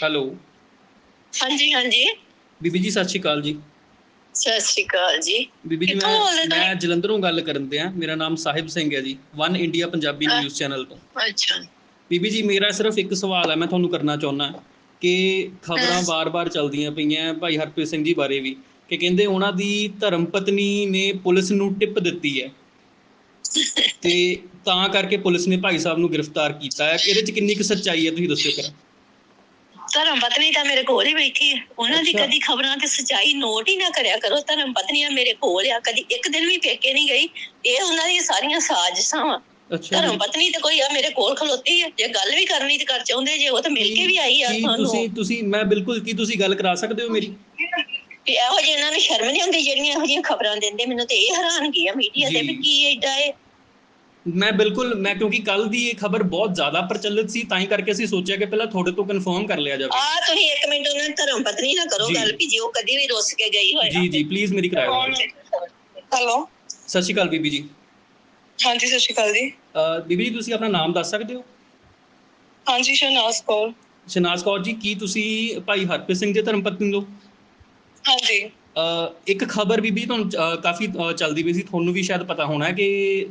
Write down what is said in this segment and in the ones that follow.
Hello. ਹਾਂਜੀ ਹਾਂਜੀ। ਬੀਬੀ ਜੀ ਸਤਿ ਸ਼੍ਰੀ ਅਕਾਲ ਜੀ। ਸਤਿ ਸ਼੍ਰੀ ਅਕਾਲ ਜੀ। ਬੀਬੀ ਜੀ ਕਿੱਥੋਂ ਮੈਂ ਤੁਸੀਂ? ਮੈਂ ਜਲੰਧਰੋਂ ਗੱਲ ਕਰਨ ਤੇ ਆ ਮੇਰਾ ਨਾਮ ਸਾਹਿਬ ਸਿੰਘ ਹੈ ਜੀ one India Punjabi. News channel ਤੋਂ। ਅੱਛਾ। ਬੀਬੀ ਜੀ ਮੇਰਾ ਸਿਰਫ ਇੱਕ ਸਵਾਲ ਹੈ ਮੈਂ ਤੁਹਾਨੂੰ ਕਰਨਾ ਚਾਹੁੰਦਾ ਕਿ ਖਬਰਾਂ ਹਾਂ। ਵਾਰ-ਵਾਰ ਚੱਲਦੀਆਂ ਪਈਆਂ ਭਾਈ ਹਰਪ੍ਰੀਤ ਸਿੰਘ ਜੀ ਬਾਰੇ ਵੀ ਕਿ ਕਹਿੰਦੇ ਉਹਨਾਂ ਦੀ ਧਰਮ ਪਤਨੀ ਨੇ ਪੁਲਿਸ ਨੂੰ ਟਿਪ ਦਿੱਤੀ ਹੈ। ਤੇ ਤਾਂ ਕਰਕੇ ਪੁਲਿਸ ਨੇ ਭਾਈ ਸਾਹਿਬ ਨੂੰ ਗ੍ਰਿਫਤਾਰ ਕੀਤਾ ਹੈ। ਇਹਦੇ 'ਚ ਕਿੰਨੀ ਕੁ ਸੱਚਾਈ ਹੈ ਤੁਸੀਂ ਦੱਸਿਓ ਕਰਾਂ ਧਰਮ ਪਤਨੀ ਤਾਂ ਮੇਰੇ ਕੋਲ ਹੀ ਬੈਠੀ ਹੈ। ਉਹਨਾਂ ਦੀ। ਕਦੀ ਖਬਰਾਂ ਤੇ ਸਚਾਈ ਨੋਟ ਹੀ ਨਾ ਕਰਿਆ ਕਰੋ। ਧਰਮ ਪਤਨੀਆਂ ਮੇਰੇ ਕੋਲ ਆ। ਕਦੀ ਇੱਕ ਦਿਨ ਵੀ ਪੇਕੇ ਨਹੀਂ ਗਈ। ਇਹ ਉਹਨਾਂ ਦੀਆਂ ਸਾਰੀਆਂ ਸਾਜ਼ਿਸ਼ਾਂ ਵਾ ਧਰਮ ਪਤਨੀ ਤੇ ਕੋਈ ਆ ਮੇਰੇ ਕੋਲ ਖਲੋਤੀ ਹੈ। ਜੇ ਗੱਲ ਵੀ ਕਰਨੀ ਤੇ ਕਰ ਚਾਹੁੰਦੇ ਜੇ ਉਹ ਤਾਂ ਮਿਲ ਕੇ ਵੀ ਆਈ ਆ ਤੁਹਾਨੂੰ ਤੁਸੀਂ ਤੁਸੀਂ ਮੈਂ ਬਿਲਕੁਲ ਕੀ ਤੁਸੀਂ ਗੱਲ ਕਰਾ ਸਕਦੇ ਹੋ ਮੇਰੀ? ਵੀ ਇਹੋ ਜਿਹੇ ਇਹਨਾਂ ਨੂੰ ਸ਼ਰਮ ਨਹੀਂ ਆਉਂਦੀ ਜਿਹੜੀਆਂ ਇਹੋ ਜਿਹੀਆਂ ਖਬਰਾਂ ਦਿੰਦੇ। ਮੈਨੂੰ ਤੇ ਇਹ ਹੈਰਾਨਗੀ ਆ ਮੀਡੀਆ ਤੇ ਵੀ। ਕੀ ਏਡਾ ਇਹ ਮੈਂ ਬਿਲਕੁਲ ਮੈਂ ਕਿਉਂਕਿ ਕੱਲ ਦੀ ਇਹ ਖਬਰ ਬਹੁਤ ਜ਼ਿਆਦਾ ਪ੍ਰਚਲਿਤ ਸੀ ਤਾਂ ਹੀ ਕਰਕੇ ਅਸੀਂ ਸੋਚਿਆ ਕਿ ਪਹਿਲਾਂ ਤੁਹਾਡੇ ਤੋਂ ਕਨਫਰਮ ਕਰ ਲਿਆ ਜਾਵੇ। ਆ ਤੁਸੀਂ ਇੱਕ ਮਿੰਟ ਉਹਨਾਂ ਦੀ ਧਰਮ ਪਤਨੀ ਨਾ ਕਰੋ। ਗੱਲ ਵੀ ਜੇ ਉਹ ਕਦੀ ਵੀ ਰੁੱਸ ਕੇ ਗਈ ਹੋਏ ਜੀ ਜੀ ਪਲੀਜ਼ ਮੇਰੀ ਕਰਾਇਓ। ਹੈਲੋ। ਸਤਿ ਸ਼੍ਰੀ ਅਕਾਲ ਬੀਬੀ ਜੀ। ਹਾਂਜੀ ਸਤਿ ਸ਼੍ਰੀ ਅਕਾਲ ਜੀ। ਬੀਬੀ ਜੀ ਤੁਸੀਂ ਆਪਣਾ ਨਾਮ ਦੱਸ ਸਕਦੇ ਹੋ? ਹਾਂਜੀ ਸ਼ਨਾਸ ਕੌਰ। ਸ਼ਨਾਜ਼ ਕੌਰ ਜੀ ਕੀ ਤੁਸੀਂ ਭਾਈ ਹਰਪ੍ਰੀਤ ਸਿੰਘ ਦੇ ਧਰਮ ਪਤਨੀ ਹੋ? ਹਾਂਜੀ। ਇੱਕ ਖਬਰ ਬੀਬੀ ਤੁਹਾਨੂੰ ਕਾਫੀ ਚੱਲਦੀ ਪਈ ਸੀ ਤੁਹਾਨੂੰ ਵੀ ਸ਼ਾਇਦ ਪਤਾ ਹੋਣਾ ਕਿ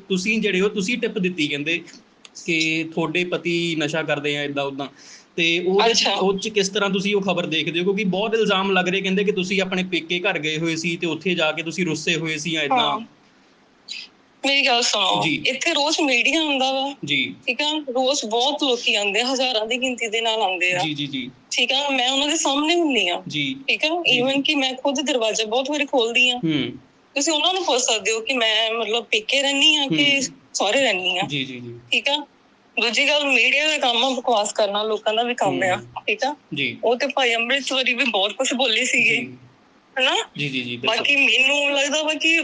ਤੁਸੀਂ ਜਿਹੜੇ ਹੋ ਤੁਸੀਂ ਟਿਪ ਦਿੱਤੀ ਕਹਿੰਦੇ ਕਿ ਤੁਹਾਡੇ ਪਤੀ ਨਸ਼ਾ ਕਰਦੇ ਆ ਇਦਾਂ ਉਦਾਂ ਤੇ ਉਹਦੇ। ਉਹ ਚ ਕਿਸ ਤਰ੍ਹਾਂ ਤੁਸੀਂ ਉਹ ਖਬਰ ਦੇਖਦੇ ਹੋ ਕਿਉਂਕਿ ਬਹੁਤ ਇਲਜ਼ਾਮ ਲੱਗ ਰਹੇ ਕਹਿੰਦੇ ਕਿ ਤੁਸੀਂ ਆਪਣੇ ਪੇਕੇ ਘਰ ਗਏ ਹੋਏ ਸੀ ਤੇ ਉੱਥੇ ਜਾ ਕੇ ਤੁਸੀਂ ਰੁੱਸੇ ਹੋਏ ਸੀ ਜਾਂ ਇਦਾਂ। ਮੇਰੀ ਗੱਲ ਸੁਣੋ ਜੀ। ਇੱਥੇ ਰੋਜ਼ ਮੀਡੀਆ ਆਉਂਦਾ ਵਾ। ਜੀ। ਠੀਕ ਆ? ਰੋਜ਼ ਬਹੁਤ ਲੋਕੀ ਆਉਂਦੇ ਆ, ਹਜ਼ਾਰਾਂ ਦੀ ਗਿਣਤੀ ਦੇ ਨਾਲ ਆਉਂਦੇ ਆ। ਜੀ ਜੀ ਜੀ। ਠੀਕ ਆ? ਮੈਂ ਉਹਨਾਂ ਦੇ ਸਾਹਮਣੇ ਹੁੰਨੀ ਆ। ਜੀ। ਠੀਕ ਆ? ਈਵਨ ਕਿ ਮੈਂ ਖੁਦ ਦਰਵਾਜ਼ਾ ਬਹੁਤ ਵਾਰੀ ਖੋਲਦੀ ਆ। ਹੂੰ। ਤੁਸੀਂ ਉਹਨਾਂ ਨੂੰ ਪੁੱਛ ਸਕਦੇ ਹੋ ਕਿ ਮੈਂ ਮਤਲਬ ਪੇਕੇ ਰਹਿੰਦੀ ਆ ਕਿ ਹੂੰ। ਸਹੁਰੇ ਆ? ਜੀ ਜੀ ਜੀ। ਠੀਕ ਆ? ਦੂਜੀ ਗੱਲ ਮੀਡੀਆ ਦਾ ਕੰਮ ਆ ਬਕਵਾਸ ਕਰਨਾ ਲੋਕਾਂ ਦਾ ਵੀ ਕੰਮ ਆ। ਠੀਕ ਆ? ਜੀ। ਉਹ ਤੇ ਭਾਈ ਅੰਮ੍ਰਿਤਸਰੀ ਵੀ ਬਹੁਤ ਕੁਝ ਬੋਲੇ ਸੀਗੇ। ਜੀ। ਹਨਾ? ਜੀ ਜੀ ਜੀ ਬਿਲਕੁਲ। ਬਾਕੀ ਮੈਨੂੰ ਲੱਗਦਾ ਵਾ ਕਿ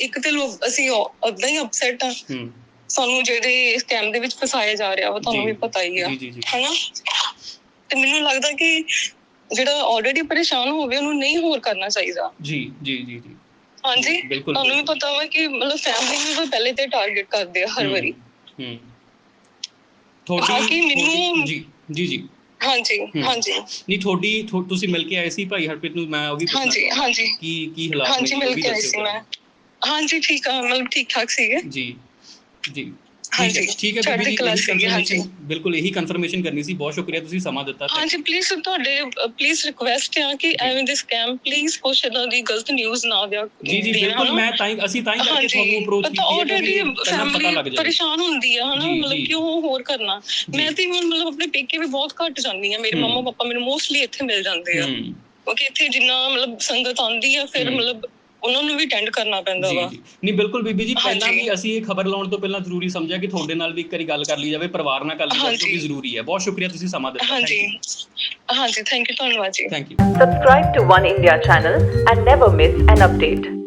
ਇੱਕ ਤੇ ਲੋਕ ਅਸੀਂ ਉਦਾਂ ਹੀ ਅਪਸੈਟ ਆ। ਸਾਨੂੰ ਜਿਹੜੇ ਸਕੈਮ ਦੇ ਵਿੱਚ ਫਸਾਇਆ ਜਾ ਰਿਹਾ ਵਾ ਤੁਹਾਨੂੰ। ਵੀ ਪਤਾ ਹੀ ਆ। ਹਨਾ? ਤੇ ਮੈਨੂੰ ਲੱਗਦਾ ਕਿ ਜਿਹੜਾ ਆਲਰੇਡੀ ਪਰੇਸ਼ਾਨ ਹੋਵੇ ਉਹਨੂੰ ਨਹੀਂ ਹੋਰ ਕਰਨਾ ਚਾਹੀਦਾ। ਜੀ ਜੀ ਜੀ ਜੀ। ਹਾਂਜੀ? ਤੁਹਾਨੂੰ ਵੀ ਪਤਾ ਵਾ ਕਿ ਮਤਲਬ ਫੈਮਿਲੀ ਨੂੰ ਤਾਂ ਪਹਿਲੇ ਤੇ ਟਾਰਗੇਟ ਕਰਦੇ ਆ ਹਰ ਵਾਰੀ। ਹੂੰ। ਬਾਕੀ ਮੈਨੂੰ- ਜੀ ਜੀ ਜੀ। ਹਾਂਜੀ। ਹਾਂਜੀ। ਨਹੀਂ ਤੁਹਾਡੀ ਥੋ- ਤੁਸੀਂ ਮਿਲ ਕੇ ਆਏ ਸੀ ਭਾਈ ਹਰਪ੍ਰੀਤ ਨੂੰ ਮੈਂ ਉਹ ਵੀ ਪੁੱਛਣਾ ਹਾਂਜੀ। ਹਾਂਜੀ। ਕੀ ਕੀ ਹਾਲਾਤ ਹਾਂਜੀ ਨੇ ਉਹ ਮਿਲ ਕੇ ਆਈ ਸੀ। ਮੈਂ। ਹਾਂਜੀ ਠੀਕ ਆ ਮਤਲਬ ਠੀਕ ਠਾਕ ਸੀਗੇ। ਜੀ ਜੀ। ਹਾਂਜੀ, ਠੀਕ ਹੈ ਹੈ ਬੀਬੀ ਜੀ confirmation- ਬਿਲਕੁਲ ਇਹੀ ਕਨਫਰਮੇਸ਼ਨ ਕਰਨੀ ਸੀ ਬਹੁਤ ਸ਼ੁਕਰੀਆ ਤੁਸੀਂ ਸਮਾਂ ਦਿੱਤਾ ਹਾਂਜੀ ਪਲੀਜ਼ ਤੁਹਾਡੇ ਪਲੀਜ਼ ਰਿਕੁਐਸਟ ਆ ਕਿ ਐਵੇਂ ਦੇ ਸਕੈਮ ਪਲੀਜ਼ ਕੁਛ ਇਦਾਂ ਦੀ ਗਲਤ ਨਿਊਜ਼ ਨਾ ਦਿਆ ਜੀ ਜੀ ਬਿਲਕੁਲ। ਮੈਂ ਤਾਂ ਹੀ ਅਸੀਂ ਤਾਂ ਹੀ ਕਰਕੇ ਤੁਹਾਨੂੰ ਅਪਰੋਚ ਕੀਤੀ ਹੈ ਆਲਰੇਡੀ ਫੈਮਿਲੀ ਪਰੇਸ਼ਾਨ ਹੁੰਦੀ ਆ ਹਨਾ। ਮਤਲਬ ਕਿਉਂ ਹੋਰ ਕਰਨਾ? ਮੈਂ ਤੇ even ਮਤਲਬ ਆਪਣੇ ਪੇਕੇ ਵੀ ਬਹੁਤ ਘੱਟ ਜਾਂਦੀ ਆ ਮੇਰੇ ਹੂੰ। ਮੰਮਾ ਪਾਪਾ ਮੈਨੂੰ ਮੋਸਟਲੀ ਇੱਥੇ ਮਿਲ ਜਾਂਦੇ ਆ। ਹੂੰ। ਕਿਉਂਕਿ ਇੱਥੇ ਜਿੰਨਾ ਮਤਲਬ ਸੰਗਤ ਆਉਂਦੀ ਆ ਫਿਰ ਹੂੰ। ਮਤਲਬ ਉਹਨਾਂ ਨੂੰ ਵੀ ਅਟੈਂਡ ਕਰਨਾ ਪੈਂਦਾ ਵਾ। ਨਹੀਂ ਬਿਲਕੁਲ ਬੀਬੀ ਜੀ ਪਹਿਲਾਂ। ਵੀ ਅਸੀਂ ਇਹ ਖਬਰ ਲਾਉਣ ਤੋਂ ਪਹਿਲਾਂ ਜ਼ਰੂਰੀ ਸਮਝਿਆ ਕਿ ਤੁਹਾਡੇ ਨਾਲ ਵੀ ਇੱਕ ਵਾਰੀ ਗੱਲ ਕਰ ਲਈ ਜਾਵੇ ਪਰਿਵਾਰ ਨਾਲ ਕਰ ਲਈ ਜਾਵੇ ਹਾਂਜੀ। ਕਿਉਂਕਿ ਜ਼ਰੂਰੀ ਹੈ। ਬਹੁਤ ਸ਼ੁਕਰੀਆ ਤੁਸੀਂ ਸਮਾਂ ਦਿੱਤਾ। ਹਾਂਜੀ। ਹਾਂਜੀ ਥੈਂਕ ਯੂ ਧੰਨਵਾਦ ਜੀ। Thank you Subscribe to One India channel and never miss an update.